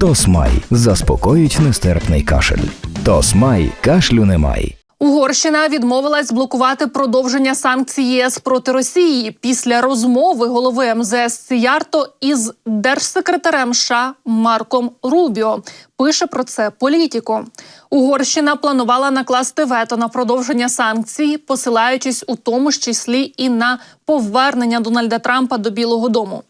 Тосмай заспокоїть нестерпний кашель. Тосмай кашлю немає. Угорщина відмовилась блокувати продовження санкцій ЄС проти Росії після розмови голови МЗС Сіярто із держсекретарем США Марком Рубіо. Пише про це політико. Угорщина планувала накласти вето на продовження санкцій, посилаючись у тому ж числі і на повернення Дональда Трампа до Білого Дому.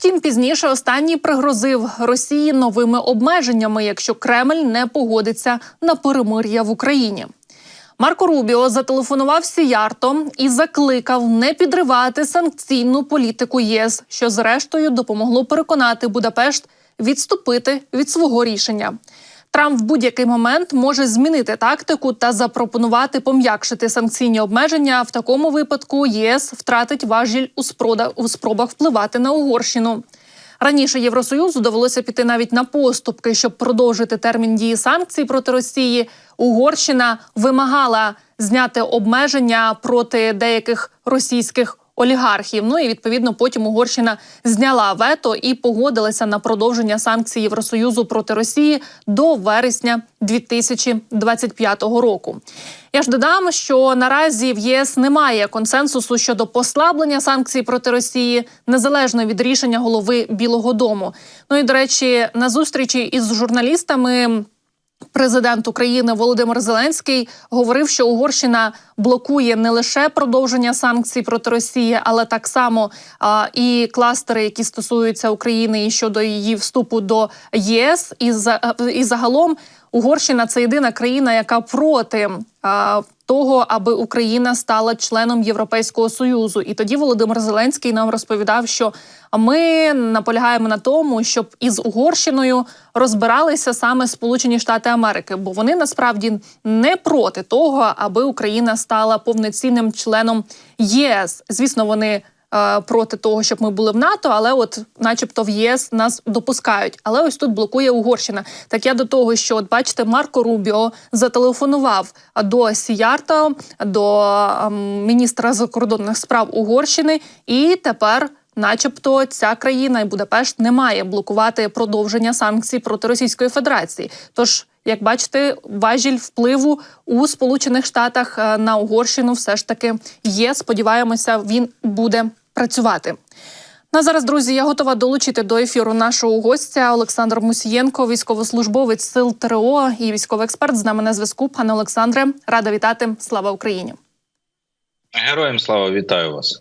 Втім, пізніше останній пригрозив Росії новими обмеженнями, якщо Кремль не погодиться на перемир'я в Україні. Марко Рубіо зателефонував Сіярто і закликав не підривати санкційну політику ЄС, що зрештою допомогло переконати Будапешт відступити від свого рішення. Трамп в будь-який момент може змінити тактику та запропонувати пом'якшити санкційні обмеження. В такому випадку ЄС втратить важіль у, спрода- у спробах впливати на Угорщину. Раніше Євросоюзу довелося піти навіть на поступки, щоб продовжити термін дії санкцій проти Росії. Угорщина вимагала зняти обмеження проти деяких російських олігархів. Ну і відповідно потім Угорщина зняла вето і погодилася на продовження санкцій Євросоюзу проти Росії до вересня 2025 року. Я ж додам, що наразі в ЄС немає консенсусу щодо послаблення санкцій проти Росії незалежно від рішення голови Білого Дому. Ну і до речі, на зустрічі із журналістами. Президент України Володимир Зеленський говорив, що Угорщина блокує не лише продовження санкцій проти Росії, але так само а, і кластери, які стосуються України і щодо її вступу до ЄС. І за і загалом Угорщина це єдина країна, яка проти того, аби Україна стала членом Європейського союзу. І тоді Володимир Зеленський нам розповідав, що ми наполягаємо на тому, щоб із Угорщиною розбиралися саме Сполучені Штати Америки, бо вони насправді не проти того, аби Україна стала повноцінним членом ЄС. Звісно, вони. Е, Проти того, щоб ми були в НАТО, але от, начебто, в єС нас допускають. Але ось тут блокує Угорщина. Так я до того, що от бачите, Марко Рубіо зателефонував до Сіярта, до ем, міністра закордонних справ Угорщини, і тепер начебто, ця країна і Будапешт не має блокувати продовження санкцій проти Російської Федерації. Тож, як бачите, важіль впливу у Сполучених Штатах е, на Угорщину все ж таки є. Сподіваємося, він буде працювати. На зараз, друзі, я готова долучити до ефіру нашого гостя Олександр Мусієнко, військовослужбовець сил ТРО і військовий експерт. З нами на зв'язку. Пане Олександре, рада вітати. Слава Україні! Героям слава вітаю вас.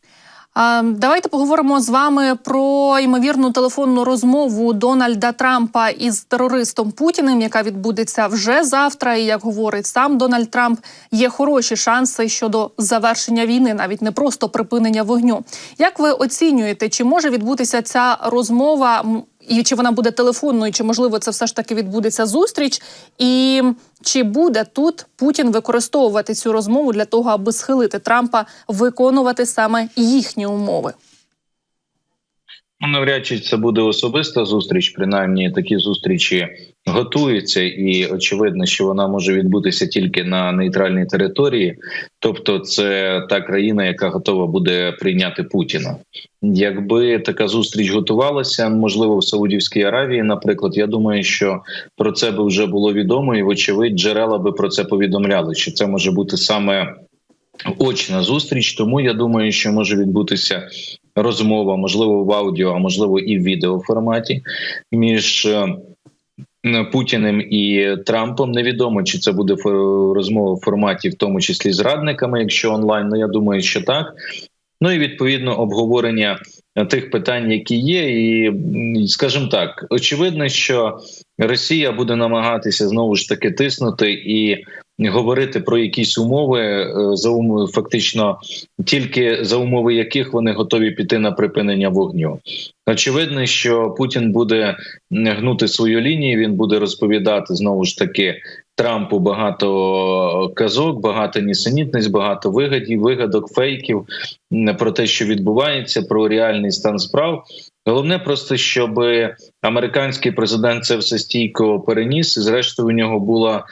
Давайте поговоримо з вами про ймовірну телефонну розмову Дональда Трампа із терористом Путіним, яка відбудеться вже завтра. І як говорить сам Дональд Трамп, є хороші шанси щодо завершення війни, навіть не просто припинення вогню. Як ви оцінюєте, чи може відбутися ця розмова? І чи вона буде телефонною, чи можливо це все ж таки відбудеться зустріч? І чи буде тут Путін використовувати цю розмову для того, аби схилити Трампа виконувати саме їхні умови? Ну, навряд чи це буде особиста зустріч. Принаймні такі зустрічі готуються, і очевидно, що вона може відбутися тільки на нейтральній території. Тобто, це та країна, яка готова буде прийняти Путіна. Якби така зустріч готувалася, можливо, в Саудівській Аравії, наприклад, я думаю, що про це би вже було відомо, і вочевидь, джерела би про це повідомляли, що це може бути саме. Очна зустріч, тому я думаю, що може відбутися розмова, можливо, в аудіо, а можливо і в відеоформаті між е, Путіним і Трампом. Невідомо чи це буде розмова в форматі, в тому числі з радниками, якщо онлайн. Ну я думаю, що так. Ну і відповідно обговорення тих питань, які є, і скажімо так, очевидно, що Росія буде намагатися знову ж таки тиснути і говорити про якісь умови е, за умови, фактично тільки за умови яких вони готові піти на припинення вогню. Очевидно, що Путін буде гнути свою лінію. Він буде розповідати знову ж таки Трампу багато казок, багато нісенітниць, багато вигадів, вигадок, фейків про те, що відбувається, про реальний стан справ. Головне просто, щоб американський президент це все стійко переніс, і зрештою у нього була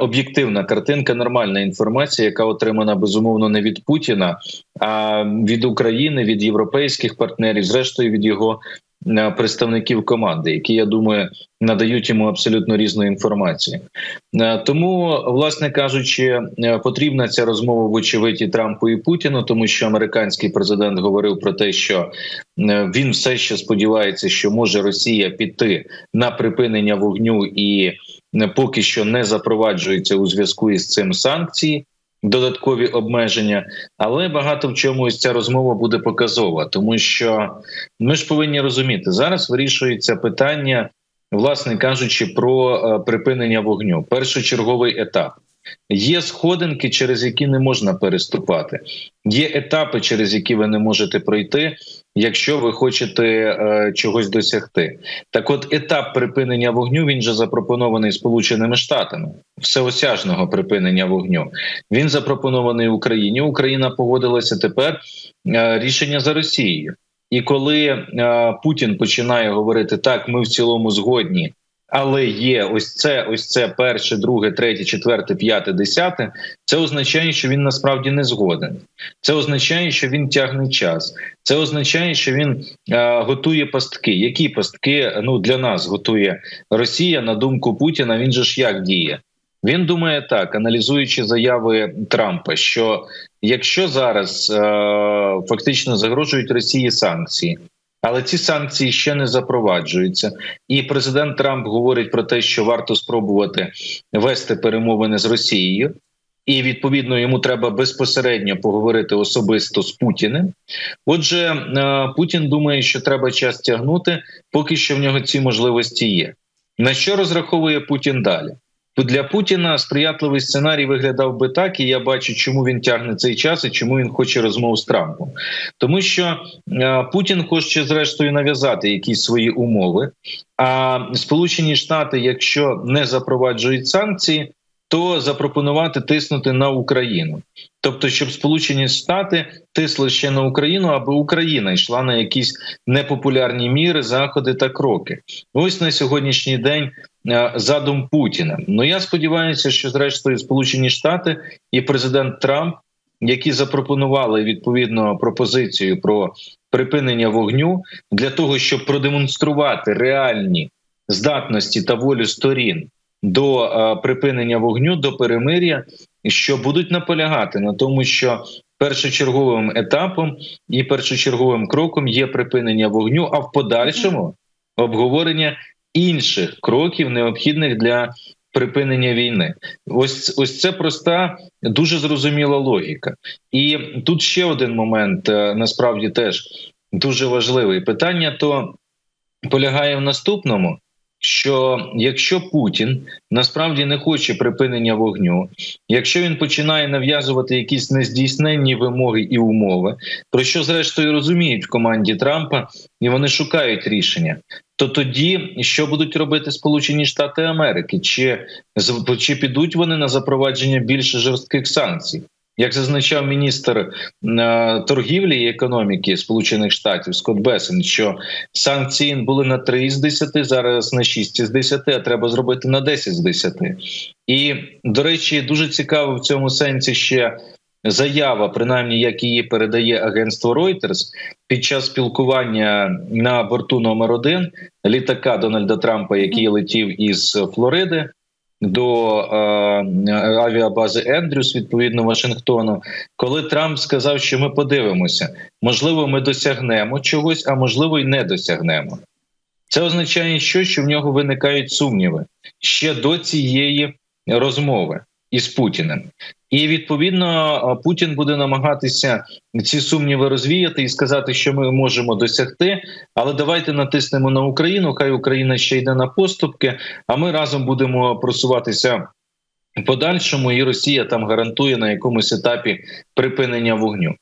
об'єктивна картинка, нормальна інформація, яка отримана безумовно не від Путіна, а від України, від європейських партнерів, зрештою від його представників команди, які я думаю надають йому абсолютно різну інформацію. Е, Тому, власне кажучи, е, потрібна ця розмова вочевидь і Трампу і Путіну, тому що американський президент говорив про те, що е, він все ще сподівається, що може Росія піти на припинення вогню і е, поки що не запроваджується у зв'язку із цим санкції. Додаткові обмеження, але багато в чому ця розмова буде показова, тому що ми ж повинні розуміти, зараз вирішується питання, власне кажучи, про е, припинення вогню. Першочерговий етап. Є сходинки, через які не можна переступати. Є етапи, через які ви не можете пройти, якщо ви хочете е, чогось досягти. Так, от етап припинення вогню він же запропонований Сполученими Штатами всеосяжного припинення вогню. Він запропонований Україні. Україна погодилася тепер е, рішення за Росією. І коли е, Путін починає говорити так, ми в цілому згодні. Але є ось це, ось це перше, друге, третє, четверте, п'яте, десяте. Це означає, що він насправді не згоден. Це означає, що він тягне час. Це означає, що він е, готує пастки. Які пастки ну для нас готує Росія на думку Путіна? Він же ж як діє? Він думає так, аналізуючи заяви Трампа, що якщо зараз е, фактично загрожують Росії санкції. Але ці санкції ще не запроваджуються, і президент Трамп говорить про те, що варто спробувати вести перемовини з Росією, і відповідно йому треба безпосередньо поговорити особисто з Путіним. Отже, е, Путін думає, що треба час тягнути, поки що в нього ці можливості є. На що розраховує Путін далі? Для Путіна сприятливий сценарій виглядав би так, і я бачу, чому він тягне цей час і чому він хоче розмов з Трампом. Тому що е, Путін хоче зрештою нав'язати якісь свої умови. А Сполучені Штати, якщо не запроваджують санкції, то запропонувати тиснути на Україну, тобто, щоб Сполучені Штати тисли ще на Україну, аби Україна йшла на якісь непопулярні міри, заходи та кроки. Ось на сьогоднішній день задум Путіна. Ну я сподіваюся, що зрештою Сполучені Штати і президент Трамп, які запропонували відповідно пропозицію про припинення вогню для того, щоб продемонструвати реальні здатності та волю сторін до е, припинення вогню, до перемир'я, що будуть наполягати на тому, що першочерговим етапом і першочерговим кроком є припинення вогню, а в подальшому обговорення інших кроків, необхідних для припинення війни. Ось ось це проста, дуже зрозуміла логіка. І тут ще один момент е, насправді теж дуже важливий. Питання то полягає в наступному. Що якщо Путін насправді не хоче припинення вогню, якщо він починає нав'язувати якісь нездійсненні вимоги і умови, про що зрештою розуміють в команді Трампа, і вони шукають рішення, то тоді що будуть робити Сполучені Штати Америки? Чи чи підуть вони на запровадження більш жорстких санкцій? Як зазначав міністр е, торгівлі і економіки Сполучених Штатів Скотт Бесен, що санкції були на 3 із 10, зараз на 6 із 10, а треба зробити на 10 з 10. І до речі, дуже цікаво в цьому сенсі ще заява, принаймні як її передає агентство Reuters, під час спілкування на борту номер 1 літака Дональда Трампа, який летів із Флориди до е, авіабази Ендрюс, відповідно Вашингтону, коли Трамп сказав, що ми подивимося, можливо, ми досягнемо чогось, а можливо, й не досягнемо. Це означає, що, що в нього виникають сумніви ще до цієї розмови із Путіним. І відповідно Путін буде намагатися ці сумніви розвіяти і сказати, що ми можемо досягти, але давайте натиснемо на Україну. Хай Україна ще йде на поступки, а ми разом будемо просуватися подальшому, і Росія там гарантує на якомусь етапі припинення вогню.